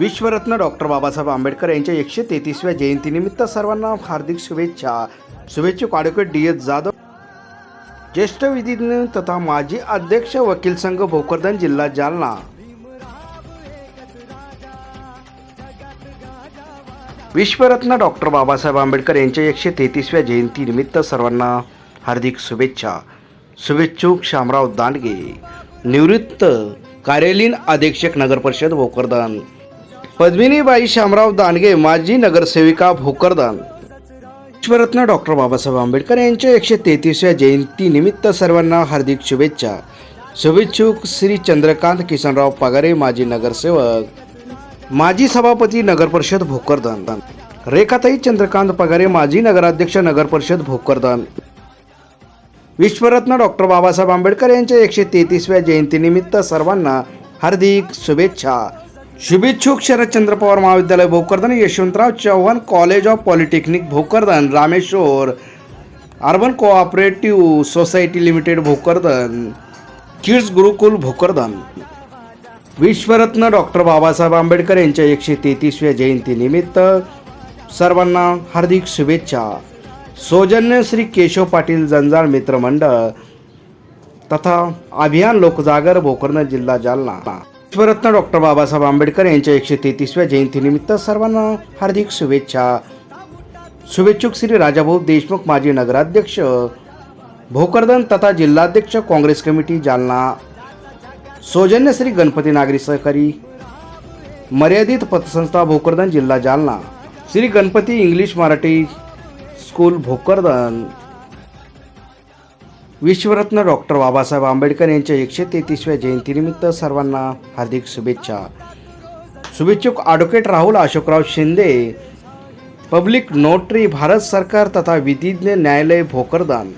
विश्वरत्न doctor Babasaheb Ambedkar यांच्या एकशे तेहतीसव्या जयंतीनिमित्त सर्वांना हार्दिक शुभेच्छा. शुभेच्छुक ॲडव्होकेट डी एस जाधव. ज्येष्ठ विधिज्ञ तथा माजी अध्यक्ष वकील संघ भोकरदन जिल्हा जालना. विश्वरत्न डॉक्टर बाबासाहेब आंबेडकर यांच्या एकशे तेहतीसव्या जयंतीनिमित्त सर्वांना हार्दिक शुभेच्छा. शुभेच्छुक शामराव दांडगे निवृत्त कार्यालयीन अधीक्षक नगरपरिषद भोकरदन. पद्मिनीबाई शामराव दानगे माजी नगरसेविका भोकरदान विश्वरत्न डॉक्टर बाबासाहेब आंबेडकर यांच्या एकशे तेहतीसव्या जयंतीनिमित्त सर्वांना हार्दिक शुभेच्छा. शुभेच्छुक श्री चंद्रकांत किसनराव पगारे माजी नगरसेवक. माजी सभापती नगरपरिषद भोकरदान रेखाताई चंद्रकांत पगारे माजी नगराध्यक्ष नगरपरिषद भोकरदान विश्वरत्न डॉक्टर बाबासाहेब आंबेडकर यांच्या एकशे तेहतीसव्या जयंतीनिमित्त सर्वांना हार्दिक शुभेच्छा. शुभेच्छुक शरदचंद्र पवार महाविद्यालय Bhokardan Yashwantrao Chavan college of polytechnic Bhokardan Rameshwar urban cooperative society limited Bhokardan kids Gurukul Bhokardan. विश्वरत्न doctor Babasaheb Ambedkar यांच्या एकशे तेहतीसव्या जयंतीनिमित्त सर्वांना हार्दिक शुभेच्छा. सौजन्य श्री केशव पाटील जंजाळ मित्रमंडळ तथा अभियान लोकजागर भोकरदन जिल्हा जालना. विश्वरत्न डॉक्टर बाबासाहेब आंबेडकर यांच्या एकशे तेहतीसव्या जयंतीनिमित्त सर्वांना हार्दिक शुभेच्छा. शुभेच्छुक श्री राजाभाऊ देशमुख माजी नगराध्यक्ष भोकरदन तथा जिल्हाध्यक्ष काँग्रेस कमिटी जालना. सौजन्य श्री गणपती नागरी सहकारी मर्यादित पतसंस्था भोकरदन जिल्हा Jalna. Shri Ganpati English Marathi school Bhokardan. विश्वरत्न doctor Babasaheb Ambedkar यांच्या एकशे तेहतीसव्या जयंतीनिमित्त सर्वांना हार्दिक शुभेच्छा. शुभेच्छुक advocate Rahul Ashokrao Shinde public notary Bharat सरकार तथा विधिज्ञ न्यायालय भोकरदान.